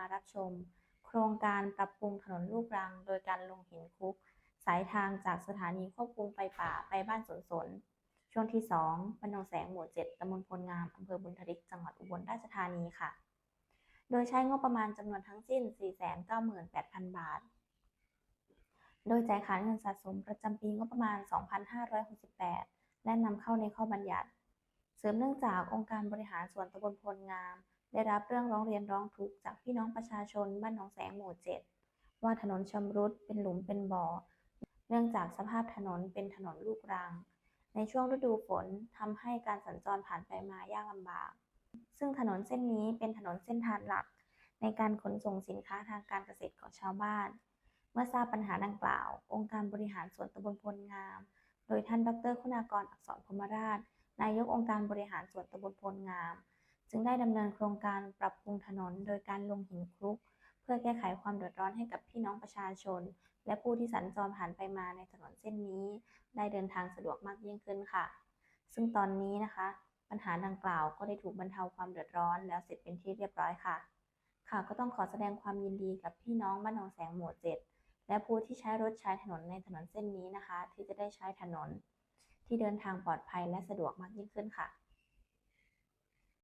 ารับชม โครงการปรับปรุงถนนลูกรัง โดยการลงหินคุก สายทางจากสถานีควบคุมไฟป่าไปบ้านสวนสน ช่วงที่2บ้านนงแสงหมู่ 7ตำบลพลงามอำเภอบุญทริกจังหวัดอุบลราชธานีค่ะ โดยใช้งบประมาณจำนวนทั้งสิ้น 498,000 บาท โดยจ่ายขาเงินสะสมประจำปีงบประมาณ 2568 และนำเข้าในข้อบัญญัติ เสริมเนื่องจากองค์การบริหารส่วนตำบลพลงาม ได้รับเรื่องร้องเรียนร้องทุกข์จากพี่น้องประชาชนบ้านหนองแสงหมู่ 7 ว่าถนนชำรุดเป็นหลุมเป็นบ่อ เนื่องจากสภาพถนนเป็นถนนลูกรัง ในช่วงฤดูฝนทำให้การสัญจรผ่านไปมายากลำบาก ซึ่งถนนเส้นนี้เป็นถนนเส้นทางหลัก ในการขนส่งสินค้าทางการเกษตรของชาวบ้าน เมื่อทราบปัญหาดังกล่าว องค์การบริหารส่วนตำบลพลงาม โดยท่านดรคุณากรอักษรพรมราช นายกองค์การบริหารส่วนตำบลพลงาม จึงได้ดำเนินโครงการปรับปรุงถนน โดยการลงหินคลุก เพื่อแก้ไขความเดือดร้อนให้กับพี่น้องประชาชน และผู้ที่สัญจรผ่านไปมาในถนนเส้นนี้ ได้เดินทางสะดวกมากยิ่งขึ้นค่ะ ซึ่งตอนนี้นะคะ ปัญหาดังกล่าวก็ได้ถูกบรรเทาความเดือดร้อนแล้วเสร็จเป็นที่เรียบร้อยค่ะ ค่ะก็ต้องขอแสดงความยินดีกับพี่น้องบ้านหนองแสงหมู่เจ็ดและผู้ที่ใช้รถใช้ถนนในถนนเส้นนี้นะคะ ที่จะได้ใช้ถนน ที่เดินทางปลอดภัยและสะดวกมากยิ่งขึ้นค่ะ